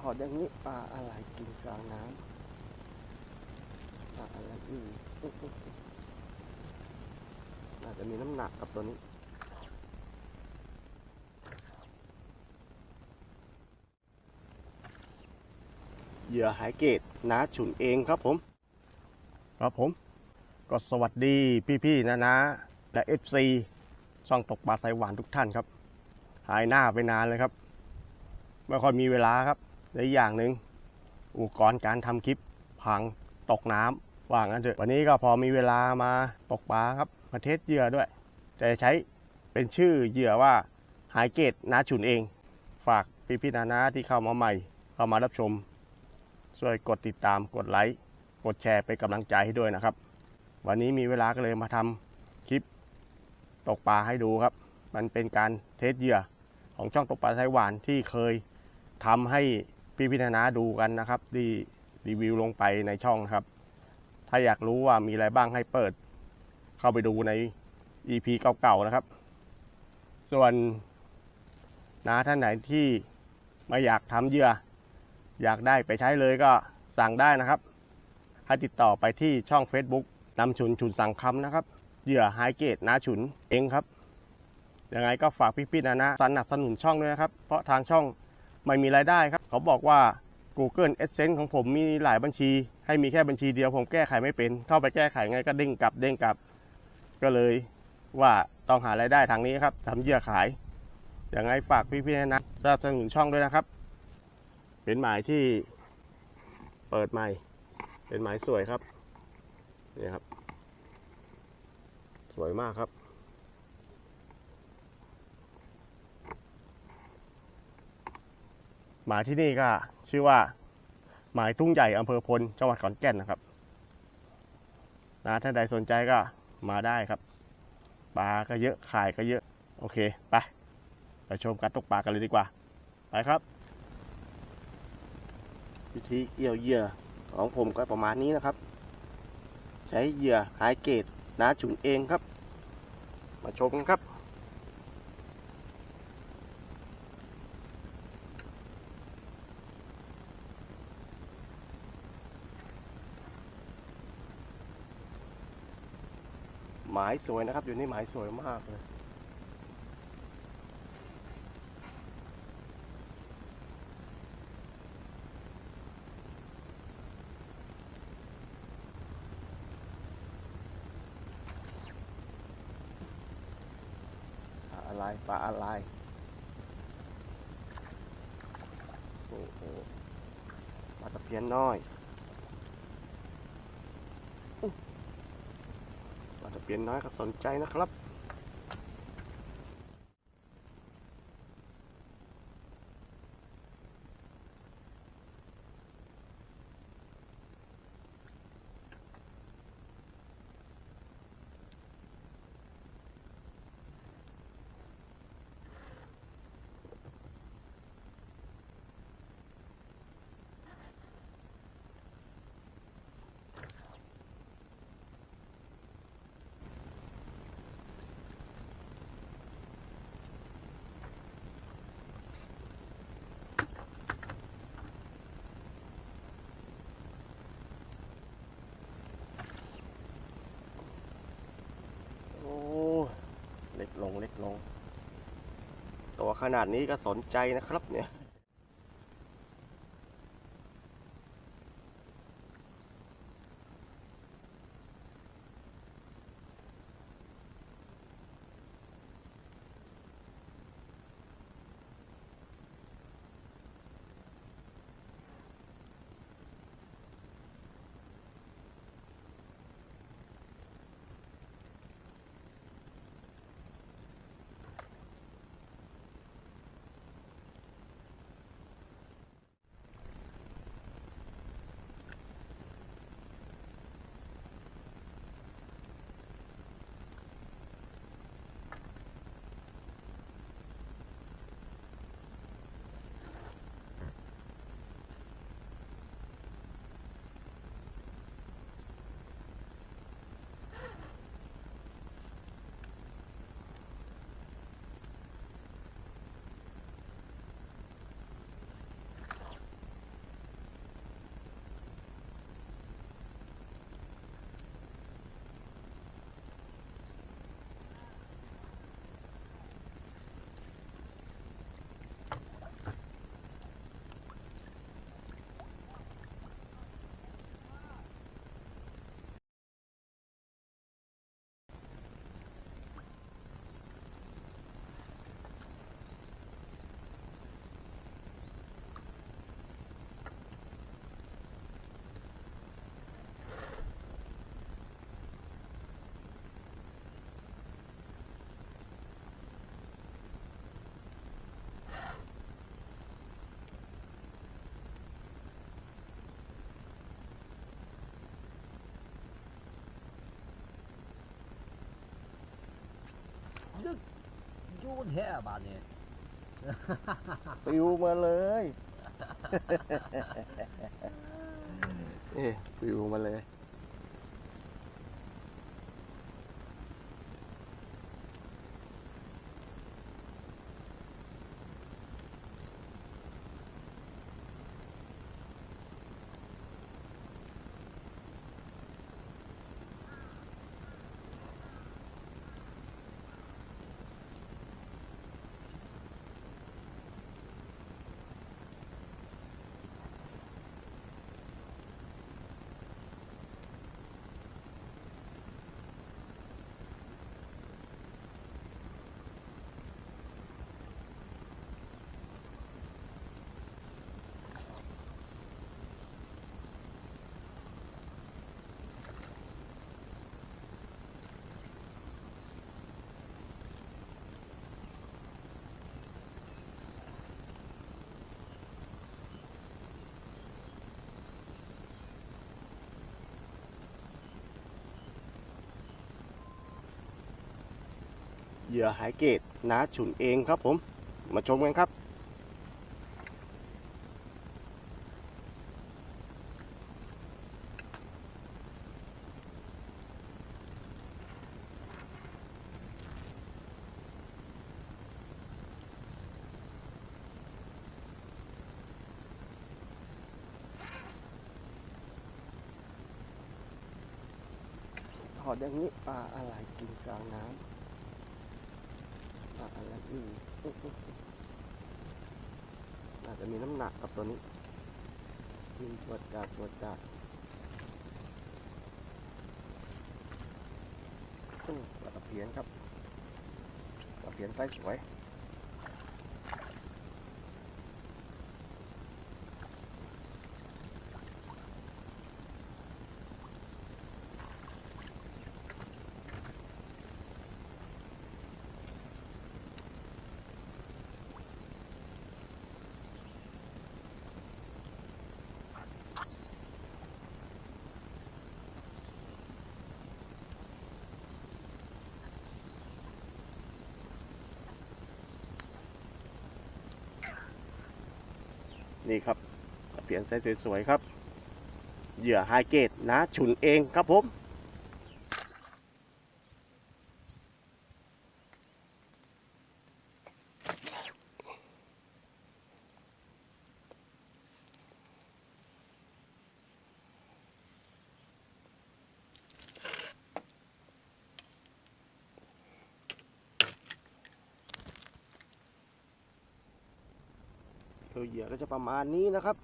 ถอดอย่างนี้ปลาอะไรกินกลางน้ำปลาอะไรอืมอุ๊ยอุ๊ยอุ๊ยน่าจะมีน้ำหนักกับตัวนี้เหยื่อหายเกตน้าฉุนเองครับผม ครับผม ก็สวัสดีพี่ๆนะนะและ FC ช่องตกปลาไซหวานทุกท่านครับ หายหน้าไปนานเลยครับ ไม่ค่อยมีเวลาครับ และอีกอย่างหนึ่งอุปกรณ์การทำคลิปพังตกน้ำว่างั้นเถอะวันนี้ก็พอมีเวลามาตกปลาครับมาเทสเหยื่อด้วย จะใช้เป็นชื่อเหยื่อว่าหายเกตนาฉุนเอง ฝากพี่ๆนานาที่เข้ามาใหม่ เข้ามารับชม ช่วยกดติดตามกดไลค์กดแชร์เป็นกำลังใจให้ด้วยนะครับ วันนี้มีเวลาก็เลยมาทำคลิปตกปลาให้ดูครับ มันเป็นการเทสเหยื่อของช่องตกปลาไทยหวานที่เคยทำให้ พี่พิธนาดูกันนะครับที่รีวิวลงไปในช่องครับ ถ้าอยากรู้ว่ามีอะไรบ้างให้เปิด เข้าไปดูใน EP เก่าๆนะครับ ส่วนนาท่านไหนที่ไม่อยากทำเหยื่อ อยากได้ไปใช้เลยก็สั่งได้นะครับ ให้ติดต่อไปที่ช่อง Facebook นำฉุนฉุนสั่งคำนะครับ เหยื่อไฮเกตนาฉุนเองครับยังไงก็ฝากพี่ๆนะนะสนับสนุนช่องด้วยนะครับ เพราะทางช่องไม่มีรายได้ครับ เขาบอกว่า Google AdSense ของผมมีหลายบัญชี ให้มีแค่บัญชีเดียวผมแก้ไขไม่เป็น เข้าไปแก้ไขไงก็เด้งกลับเด้งกลับ ก็เลยว่าต้องหารายได้ทางนี้ครับทำเหยื่อขาย อยังไงฝากพี่ๆนะนะสนับสนุนช่องด้วยนะครับ เป็นหมายที่เปิดใหม่ เป็นหมายสวยครับ นี่ครับ สวยมากครับ หมายที่นี่ก็ชื่อว่าหมายทุ่งใหญ่อำเภอพลจังหวัดขอนแก่นนะครับนะท่านใดสนใจก็มาได้ครับปลาก็เยอะขายก็เยอะโอเคไปไปชมการตกปลากันเลยดีกว่า ไปครับ วิธีเกี่ยวเหยื่อของผมก็ประมาณนี้นะครับ ใช้เหยื่อหายเกตน้าฉุนเองครับ มาชมกันครับ มายสวยนะครับ อยู่นี่หมายสวยมากเลยปลาอะไรปลาอะไรโอ้โหปลาตะเพียนน้อยอุ๊ย เปลี่ยนน้อยก็สนใจนะครับ โอ้เล็ก ลง ตัวขนาดนี้ก็สนใจนะครับเนี่ย แท้บาดนี้ปิวมาเลยเอ๊ะปิวมาเลย เหยื่อหายเกตน้าฉุนเองครับผม มาชมกันครับ ถอดอย่างนี้ปลาอะไรกินกลางน้ำ อะไรอืมอุ๊ยอุ๊ยอุ๊ยอาจจะมีน้ำหนักกับตัวนี้มีตัวจัดตัวจัดอืมปลาตะเพียนครับตะเพียนไซส์สวย นี่ครับเปลี่ยนไซส์สวยๆครับ เหยื่อไฮเกตนะ ฉุนเองครับผม ตัวเหยื่อก็จะประมาณนี้นะครับ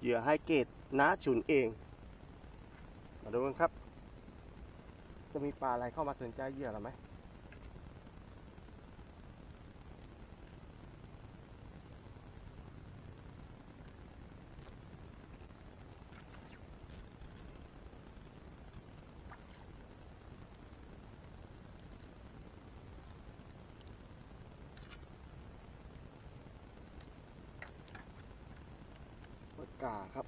เหยื่อไฮเกตน้าฉุนเอง มาดูกันครับ จะมีปลาอะไรเข้ามาสนใจเหยื่อหรือไม่ กาครับ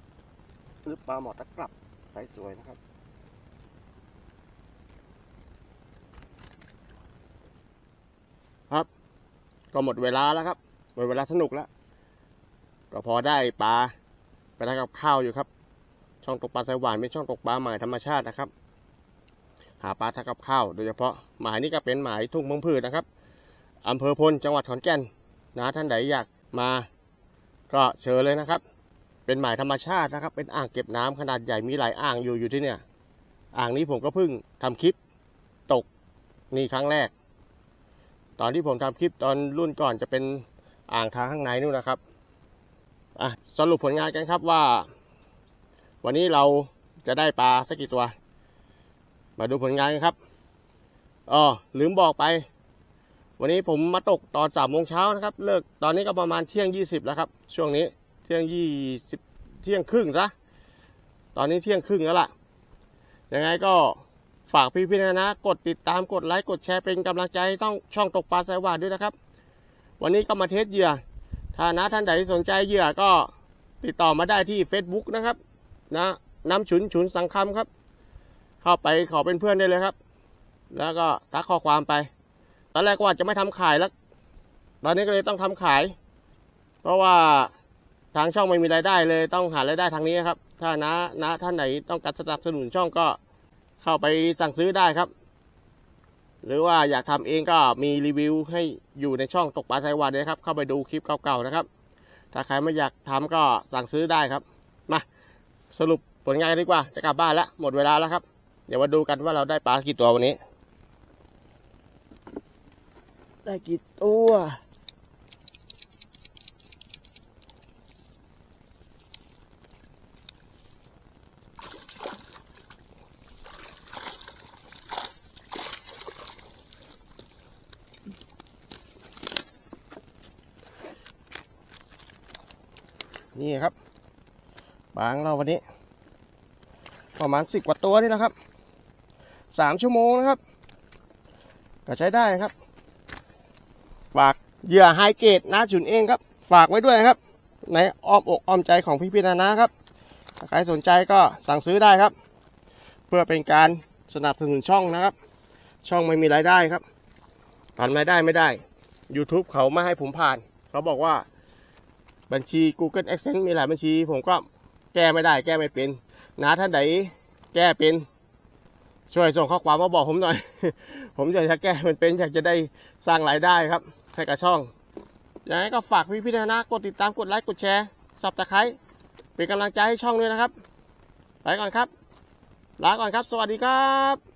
หรือปลาหมอตะกลับไซส์สวยนะครับ ครับ ก็หมดเวลาแล้วครับหมดเวลาสนุกแล้ว ก็พอได้ปลาไปทำกับข้าวอยู่ครับ ช่องตกปลาสายหวานเป็นช่องตกปลาหมายธรรมชาตินะครับ หาปลาทำกับข้าว โดยเฉพาะหมายนี้ก็เป็นหมายทุ่งมืองพืชนะครับอำเภอพลจังหวัดขอนแก่นนะท่านใดอยากมาก็เชิญเลยนะครับ เป็นหมายธรรมชาตินะครับ เป็นอ่างเก็บน้ำขนาดใหญ่มีหลายอ่างอยู่อยู่ที่เนี่ย อ่างนี้ผมก็เพิ่งทำคลิปตกนี่ครั้งแรก ตอนที่ผมทำคลิปตอนรุ่นก่อนจะเป็นอ่างทางข้างในนู่นนะครับอะสรุปผลงานกันครับว่า วันนี้เราจะได้ปลาสักกี่ตัว มาดูผลงานกันครับอ๋อลืมบอกไป วันนี้ผมมาตกตอนสามโมงเช้านะครับ เลิกตอนนี้ก็ประมาณเที่ยงยี่สิบแล้วครับ ช่วงนี้ ที่ยงยี่สิบเที่ยงครึ่งซะตอนนี้เที่ยงครึ่งแล้วล่ะ ยังไงก็ฝากพี่พี่ๆนะนะ กดติดตามกดไลค์กดแชร์เป็นกำลังใจให้ต้องช่องตกปลาสายหวานด้วยนะครับ วันนี้ก็มาเทสเหยื่อ ถ้านะท่านใดสนใจเหยื่อก็ติดต่อมาได้ที่ Facebook นะครับ นะน้ำฉุนฉุนสังคำครับ เข้าไปขอเป็นเพื่อนได้เลยครับ แล้วก็ทักข้อความไปตอนแรกว่าจะไม่ทำขายแล้ว ตอนนี้ก็เลยต้องทำขาย เพราะว่า ทางช่องไม่มีรายได้เลยต้องหารายได้ทางนี้ครับ ถ้านะนะท่านไหนต้องการสนับสนุนช่องก็เข้าไปสั่งซื้อได้ครับ หรือว่าอยากทำเองก็มีรีวิวให้อยู่ในช่องตกปลาไซวันนะครับ เข้าไปดูคลิปเก่าๆนะครับ ถ้าใครไม่อยากทำก็สั่งซื้อได้ครับ มาสรุปผลงานกันดีกว่าจะกลับบ้านแล้วหมดเวลาแล้วครับ เดี๋ยวมาดูกันว่าเราได้ปลากี่ตัววันนี้ ได้กี่ตัว นี่ครับปลางเราวันนี้ ประมาณสิบกว่าตัวนี่แหละครับสามชั่วโมงนะครับ ก็ใช้ได้ครับ ฝากเหยื่อไฮเกรดนะฉุนเองครับ ฝากไว้ด้วยครับ ในอ้อมอกอ้อมใจของพี่พี่นานะครับถ้าใครสนใจก็สั่งซื้อได้ครับ เพื่อเป็นการสนับสนุนช่องนะครับ ช่องไม่มีรายได้ครับผ่านรายได้ไม่ได้ YouTube เขาไม่ให้ผมผ่าน เขาบอกว่า บัญชี Google Adsense มีหลายบัญชี ผมก็แก้ไม่ได้แก้ไม่เป็นนะท่านใดแก้เป็น ช่วยส่งข้อความมาบอกผมหน่อย ผมอยากจะแก้มันเป็นอยากจะได้สร้างรายได้ครับให้กับช่องอย่างไรก็ฝากพี่พี่ๆนะกดติดตามกดไลค์กดแชร์สับตะไคร้เป็นกำลังใจให้ช่องด้วยนะครับไปก่อนครับลาก่อนครับ สวัสดีครับ